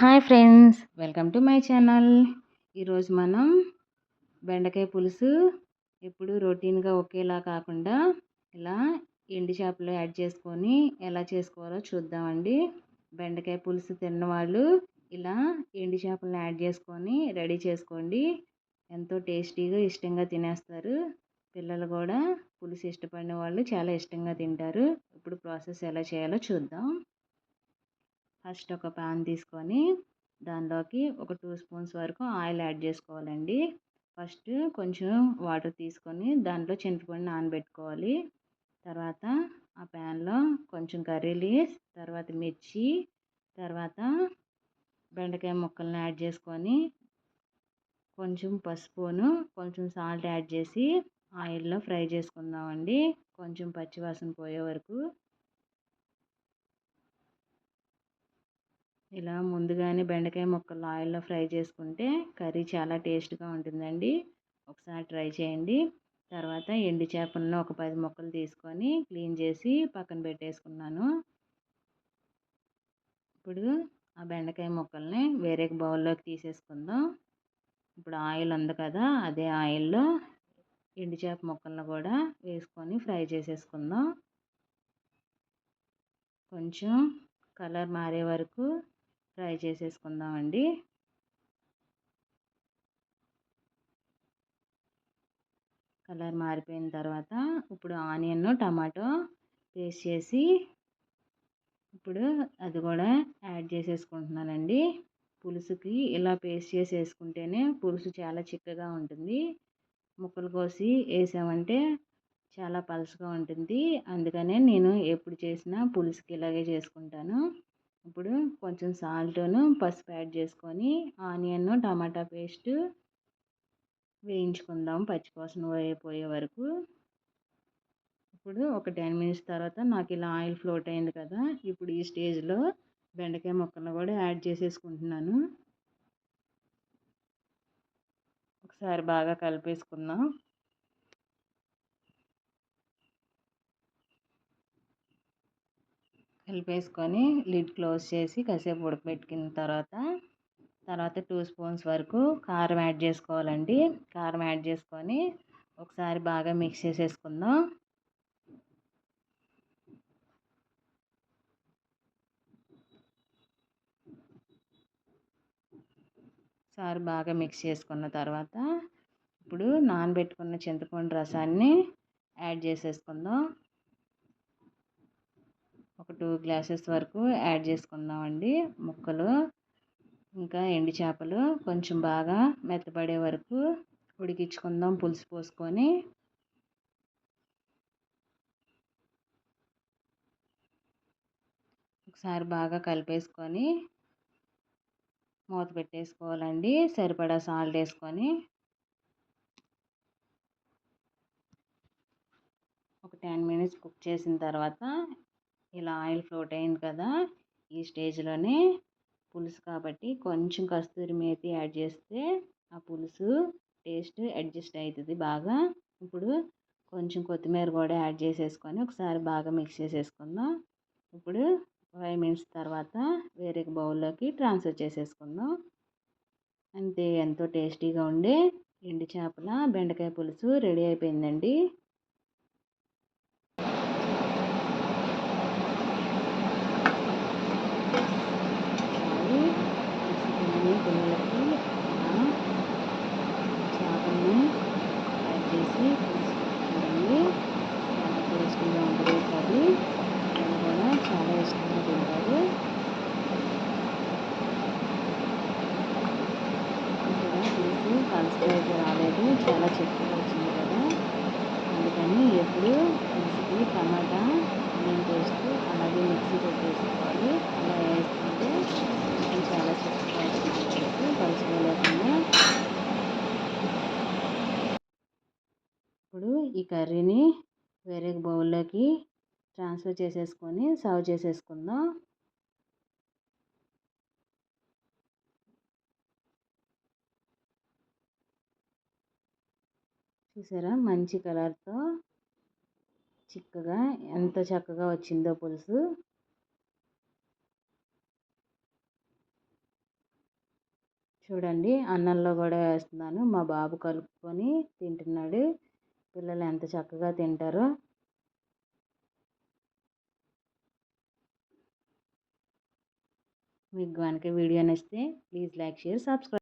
Hi friends. Welcome to my channel. ఈరోజు మనం బెండకాయ పులుసు ఎప్పుడు రొటీన్గా ఒకేలా కాకుండా ఇలా ఎండి చేపలు యాడ్ చేసుకొని ఎలా చేసుకోవాలో చూద్దామండి. బెండకాయ పులుసు తిన్నవాళ్ళు ఇలా ఎండి చేపలను యాడ్ చేసుకొని రెడీ చేసుకోండి. ఎంతో టేస్టీగా ఇష్టంగా తినేస్తారు. పిల్లలు కూడా పులుసు ఇష్టపడిన వాళ్ళు చాలా ఇష్టంగా తింటారు. ఇప్పుడు ప్రాసెస్ ఎలా చేయాలో చూద్దాం. ఫస్ట్ ఒక పాన్ తీసుకొని దానిలోకి ఒక టూ స్పూన్స్ వరకు ఆయిల్ యాడ్ చేసుకోవాలండి. ఫస్ట్ కొంచెం వాటర్ తీసుకొని దాంట్లో చింతపండు నానబెట్టుకోవాలి. తర్వాత ఆ ప్యాన్లో కొంచెం కర్రీ లీవ్స్ తర్వాత మిర్చి తర్వాత బెండకాయ ముక్కలను యాడ్ చేసుకొని కొంచెం పసుపును కొంచెం సాల్ట్ యాడ్ చేసి ఆయిల్లో ఫ్రై చేసుకుందామండి. కొంచెం పచ్చివాసన పోయే వరకు ఇలా ముందుగానే బెండకాయ ముక్కలు ఆయిల్లో ఫ్రై చేసుకుంటే కర్రీ చాలా టేస్ట్గా ఉంటుందండి. ఒకసారి ట్రై చేయండి. తర్వాత ఎండు చేపలను ఒక పది ముక్కలు తీసుకొని క్లీన్ చేసి పక్కన పెట్టేసుకున్నాను. ఇప్పుడు ఆ బెండకాయ ముక్కల్ని వేరే బౌల్లోకి తీసేసుకుందాం. ఇప్పుడు ఆయిల్ ఉంది కదా అదే ఆయిల్లో ఎండు చేప ముక్కలను కూడా వేసుకొని ఫ్రై చేసేసుకుందాం. కొంచెం కలర్ మారే వరకు ఫ్రై చేసేసుకుందామండి. కలర్ మారిపోయిన తర్వాత ఇప్పుడు ఆనియన్ టమాటో పేస్ట్ చేసి ఇప్పుడు అది కూడా యాడ్ చేసేసుకుంటున్నానండి. పులుసుకి ఇలా పేస్ట్ చేసి వేసుకుంటేనే పులుసు చాలా చిక్కగా ఉంటుంది. ముక్కలు కోసి వేసామంటే చాలా పలుసుగా ఉంటుంది. అందుకనే నేను ఎప్పుడు చేసినా పులుసుకి ఇలాగే చేసుకుంటాను. ఇప్పుడు కొంచెం సాల్ట్ను పసుపు యాడ్ చేసుకొని ఆనియన్ టమాటా పేస్ట్ వేయించుకుందాం పచ్చివాసన పోయే వరకు. ఇప్పుడు ఒక టెన్ మినిట్స్ తర్వాత నాకు ఇలా ఆయిల్ ఫ్లోట్ అయింది కదా ఇప్పుడు ఈ స్టేజ్లో బెండకాయ ముక్కలు కూడా యాడ్ చేసేసుకుంటున్నాను. ఒకసారి బాగా కలిపేసుకుందాం. కలిపేసుకొని లిడ్ క్లోజ్ చేసి కాసేపు ఉడకబెట్టుకున్న తర్వాత తర్వాత టూ స్పూన్స్ వరకు కారం యాడ్ చేసుకోవాలండి. కారం యాడ్ చేసుకొని ఒకసారి బాగా మిక్స్ చేసేసుకుందాం. ఒకసారి బాగా మిక్స్ చేసుకున్న తర్వాత ఇప్పుడు నానబెట్టుకున్న చింతపండు రసాన్ని యాడ్ చేసేసుకుందాం. ఒక టూ గ్లాసెస్ వరకు యాడ్ చేసుకుందామండి. ముక్కలు ఇంకా ఎండి చేపలు కొంచెం బాగా మెత్తపడే వరకు ఉడికించుకుందాం పులుసు పోసుకొని. ఒకసారి బాగా కలిపేసుకొని మూత పెట్టేసుకోవాలండి. సరిపడా సాల్ట్ వేసుకొని. ఒక టెన్ మినిట్స్ కుక్ చేసిన తర్వాత ఇలా ఆయిల్ ఫ్లోట్ అయింది కదా ఈ స్టేజ్లోనే పులుసు కాబట్టి కొంచెం కస్తూరి మేతి యాడ్ చేస్తే ఆ పులుసు టేస్ట్ అడ్జస్ట్ అవుతుంది బాగా. ఇప్పుడు కొంచెం కొత్తిమీర కూడా యాడ్ చేసేసుకొని ఒకసారి బాగా మిక్స్ చేసేసుకుందాం. ఇప్పుడు ఫైవ్ మినిట్స్ తర్వాత వేరే బౌల్లోకి ట్రాన్స్ఫర్ చేసేసుకుందాం. అంతే ఎంతో టేస్టీగా ఉండే ఎండు చేపల బెండకాయ పులుసు రెడీ అయిపోయిందండి పిల్లలకి చేపల్ని యాడ్ చేసి చూడండి చాలా టేస్టీగా ఉంటుంది కర్రీ పిల్లలు కూడా చాలా ఇష్టంగా తింటారు ఇక్కడ పులుసు రాలేదు. చాలా చక్కగా వచ్చింది కదా. అందుకని ఎప్పుడు పులుసుకి టమాటా నేను పేస్ట్ అలాగే మిక్సీ పెట్టేసుకోవాలి. అలా వేసుకుంటే చాలా చక్కగా లేకుండా. ఇప్పుడు ఈ కర్రీని వేరే బౌల్లోకి ట్రాన్స్ఫర్ చేసేసుకొని సర్వ్ చేసేసుకుందాం. చూసారా? మంచి కలర్తో చిక్కగా ఎంత చక్కగా వచ్చిందో పులుసు. చూడండి అన్నంలో కూడా వేస్తున్నాను. మా బాబు కలుపుకొని తింటున్నాడు. పిల్లలు ఎంత చక్కగా తింటారో. మీకు కనుక వీడియో నచ్చితే ప్లీజ్ లైక్ షేర్ సబ్స్క్రైబ్